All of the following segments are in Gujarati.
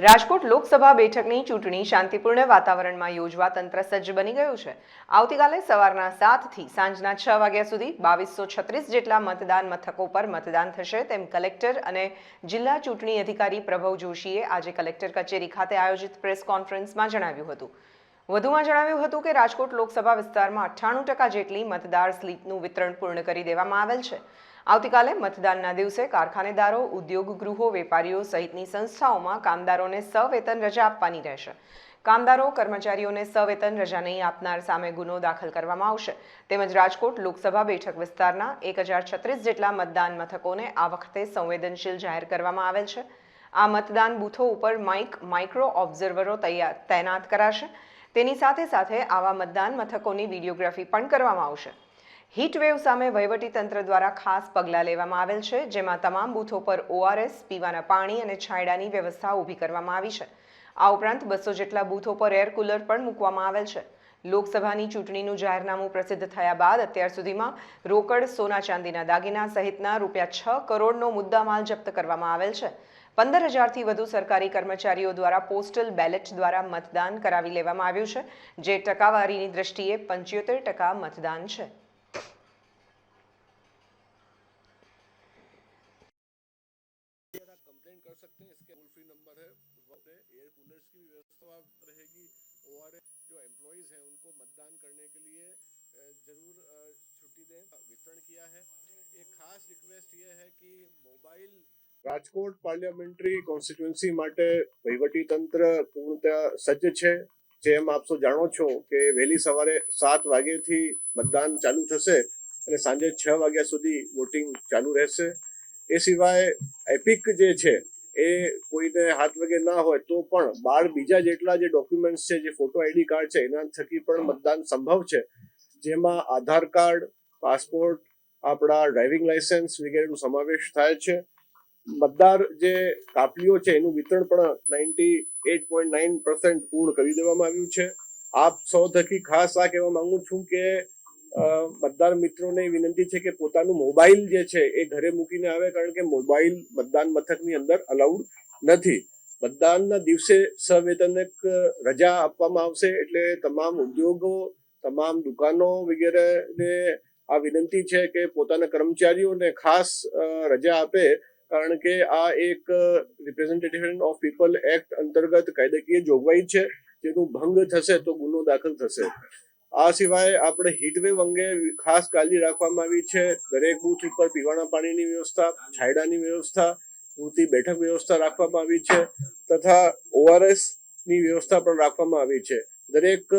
રાજકોટ લોકસભા બેઠકની ચૂંટણી શાંતિપૂર્ણ વાતાવરણમાં યોજવા તંત્ર સજ્જ બની ગયું છે. આવતીકાલે સવારના સાતથી સાંજના છ વાગ્યા સુધી બાવીસો છત્રીસ જેટલા મતદાન મથકો પર મતદાન થશે તેમ કલેક્ટર અને જિલ્લા ચૂંટણી અધિકારી પ્રભવ જોશીએ આજે કલેક્ટર કચેરી ખાતે આયોજિત પ્રેસ કોન્ફરન્સમાં જણાવ્યું હતું. વધુમાં જણાવ્યું હતું કે રાજકોટ લોકસભા વિસ્તારમાં અઠ્ઠાણું ટકા જેટલી મતદાર સ્લીપનું વિતરણ પૂર્ણ કરી દેવામાં આવેલ છે. આવતીકાલે મતદાનના દિવસે કારખાનેદારો ઉદ્યોગ ગૃહો વેપારીઓ સહિતની સંસ્થાઓમાં કામદારોને સવેતન રજા આપવાની રહેશે. કામદારો, કર્મચારીઓને સવેતન રજા નહીં આપનાર સામે ગુનો દાખલ કરવામાં આવશે. તેમજ રાજકોટ લોકસભા બેઠક વિસ્તારના એક હજાર છત્રીસ જેટલા મતદાન મથકોને આ વખતે સંવેદનશીલ જાહેર કરવામાં આવેલ છે. આ મતદાન બૂથો ઉપર માઇક માઇક્રો ઓબ્ઝર્વરો તૈયાર તૈનાત કરાશે. તેની સાથે સાથે આવા મતદાન મથકોની વિડીયોગ્રાફી પણ કરવામાં આવશે. હીટવેવ સામે વહીવટીતંત્ર દ્વારા ખાસ પગલાં લેવામાં આવેલ છે, જેમાં તમામ બૂથો પર ઓઆરએસ પીવાના પાણી અને છાંયડાની વ્યવસ્થા ઊભી કરવામાં આવી છે. આ ઉપરાંત બસો જેટલા બૂથો પર એર કુલર પણ મૂકવામાં આવેલ છે. લોકસભાની ચૂંટણીનું જાહેરનામું પ્રસિદ્ધ થયા બાદ અત્યાર સુધીમાં રોકડ સોના ચાંદીના દાગીના સહિતના રૂપિયા છ કરોડનો મુદ્દામાલ જપ્ત કરવામાં આવેલ છે. પંદર હજારથી વધુ સરકારી કર્મચારીઓ દ્વારા પોસ્ટલ બેલેટ દ્વારા મતદાન કરાવી લેવામાં આવ્યું છે જે ટકાવારીની દ્રષ્ટિએ પંચોતેર ટકા મતદાન છે अगर आप कंप्लेन कर सकते हैं इसके टोल फ्री नंबर है वहाँ पे एयर कूलर्स की व्यवस्था रहेगी और जो एम्प्लॉयज़ हैं उनको मतदान करने के लिए अ, जरूर अ, छुट्टी दें वितरण किया है एक ખાસ રિક્વેસ્ટ ये है कि મોબાઈલ રાજકોટ પાર્લિયામેન્ટરી કોન્સ્ટિટ્યુન્સી માટે વહીવટી તંત્ર પૂર્ણતઃ સજ્જ છે. જેમ આપસો જાણો છો કે વહેલી સવારે સાત વાગ્યાથી મતદાન ચાલુ થશે અને સાંજે છ વાગ્યા સુધી વોટિંગ ચાલુ રહેશે. એ સિવાય એપિક જે છે, એ કોઈને હાથ વગે ના હોય તો પણ બાર બીજા જેટલા જે ડોક્યુમેન્ટ્સ છે, જે ફોટો આઈડી કાર્ડ છે, એના થકી પણ મતદાન સંભવ છે. જેમાં આધાર કાર્ડ પાસપોર્ટ આપણા ડ્રાઇવિંગ લાયસન્સ વગેરેનો સમાવેશ થાય છે. મતદાર જે કાપલીઓ છે, એનું વિતરણ પણ ninety eight point nine percent પૂર્ણ કરી દેવામાં આવ્યું છે. આપ સૌ થકી ખાસ આ કહેવા માંગુ છું કે મતદાર મિત્રોને વિનંતી છે કે પોતાનું મોબાઈલ જે છે, એ ઘરે મૂકીને આવે, કારણ કે મોબાઈલ મતદાન મથકની અંદર અલાઉડ નથી. મતદાનના દિવસે સવેતનક રજા આપવામાં આવશે એટલે તમામ ઉદ્યોગો, તમામ દુકાનો વગેરેને આ વિનંતી છે કે પોતાના કર્મચારીઓને ખાસ રજા આપે કારણ કે આ એક રિપ્રેઝેન્ટેટિવ ઓફ પીપલ એક્ટ અંતર્ગત કાયદાકીય જોગવાઈ છે. જેનું ભંગ થશે તો ગુનો દાખલ થશે. આ સિવાય આપણે હીટવેવ અંગે ખાસ કાળજી રાખવામાં આવી છે. દરેક બૂથ ઉપર પીવાના પાણીની વ્યવસ્થા, છાયડાની વ્યવસ્થા, પૂરતી બેઠક વ્યવસ્થા રાખવામાં આવી છે તથા ઓઆરએસની વ્યવસ્થા પણ રાખવામાં આવી છે. દરેક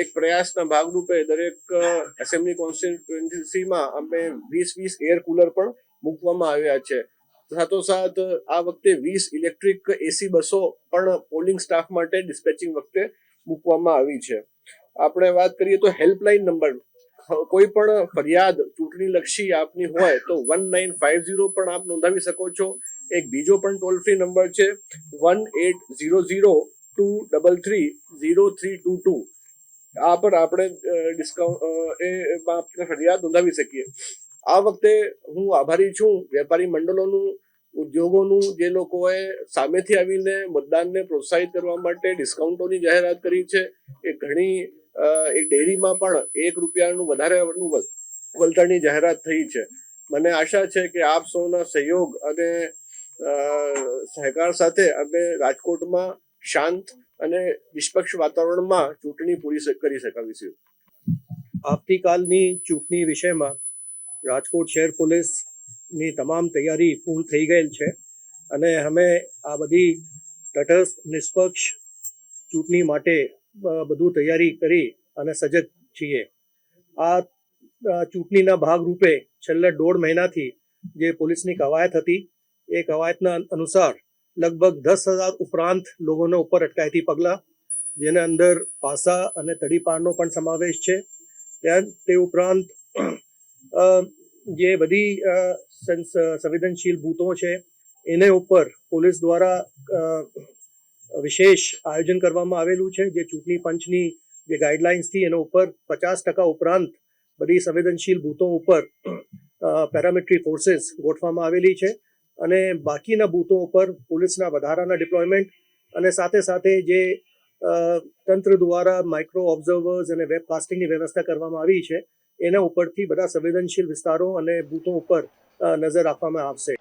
એક પ્રયાસના ભાગરૂપે દરેક એસેમ્બલી કોન્સ્ટિટ્યુન્સીમાં અમે વીસ વીસ એર કુલર પણ મૂકવામાં આવ્યા છે. સાથોસાથ આ વખતે વીસ ઇલેક્ટ્રિક એસી બસો પણ પોલિંગ સ્ટાફ માટે ડિસ્પેચિંગ વખતે મૂકવામાં આવી છે. આપણે વાત કરીએ તો હેલ્પલાઇન નંબર કોઈ પણ ફરિયાદ ચૂંટણી લક્ષી આપની હોય તો વન નાઇન ફાઇવ ઝીરો પણ આપ નોંધાવી શકો છો. એક બીજો પણ ટોલ ફ્રી નંબર છે one eight zero zero two double three zero three two two આ પર આપણે ડિસ્કાઉન્ટ એ આપણે ફરિયાદ નોંધાવી શકીએ. આ વખતે હું આભારી છું વેપારી મંડળોનું, ઉદ્યોગોનું, જે લોકોએ સામેથી આવીને મતદાનને પ્રોત્સાહિત કરવા માટે ડિસ્કાઉન્ટોની જાહેરાત કરી છે. એ ઘણી એક ડેરીમાં પણ એક રૂપિયાનું વધારે વળતરની જાહેરાત થઈ છે. મને આશા છે કે આપ સૌના સહયોગ અને સહકાર સાથે અમે રાજકોટમાં શાંત અને નિષ્પક્ષ વાતાવરણમાં ચૂંટણી પૂરી કરી શકાવીશું. આવતીકાલની ચૂંટણી વિષયમાં રાજકોટ શહેર પોલીસની તમામ તૈયારી પૂર્ણ થઈ ગયેલ છે અને અમે આ બધી તટસ્થ, નિષ્પક્ષ ચૂંટણી માટે બધું તૈયારી કરી અને સજ્જ છીએ. આ ચૂંટણીના ભાગરૂપે છેલ્લા દોઢ મહિનાથી જે પોલીસની કવાયત હતી, એ કવાયતના અનુસાર લગભગ દસ હજાર ઉપરાંત લોકોને ઉપર અટકાયતી પગલાં, જેના અંદર પાસા અને તડીપારનો પણ સમાવેશ છે. તે ઉપરાંત જે બધી સંવેદનશીલ બૂથો છે, એને ઉપર પોલીસ દ્વારા વિશેષ આયોજન કરવામાં આવેલું છે, જે ચૂંટણી પંચની જે ગાઈડલાઇન્સથી એના ઉપર પચાસ ટકા ઉપરાંત બધી સંવેદનશીલ બૂથો ઉપર પેરામિલિટરી ફોર્सेस ગોઠવવામાં આવેલી છે. અને બાકીના બૂથો ઉપર પોલીસના વધારાના ડિપ્લોયમેન્ટ અને સાથે સાથે જે તંત્ર દ્વારા માઇક્રો ઓબ્ઝર્વર્સ અને વેબકાસ્ટિંગની વ્યવસ્થા કરવામાં આવી છે. એના ઉપરથી બધા સંવેદનશીલ વિસ્તારો અને બૂથો ઉપર નજર રાખવામાં આવશે.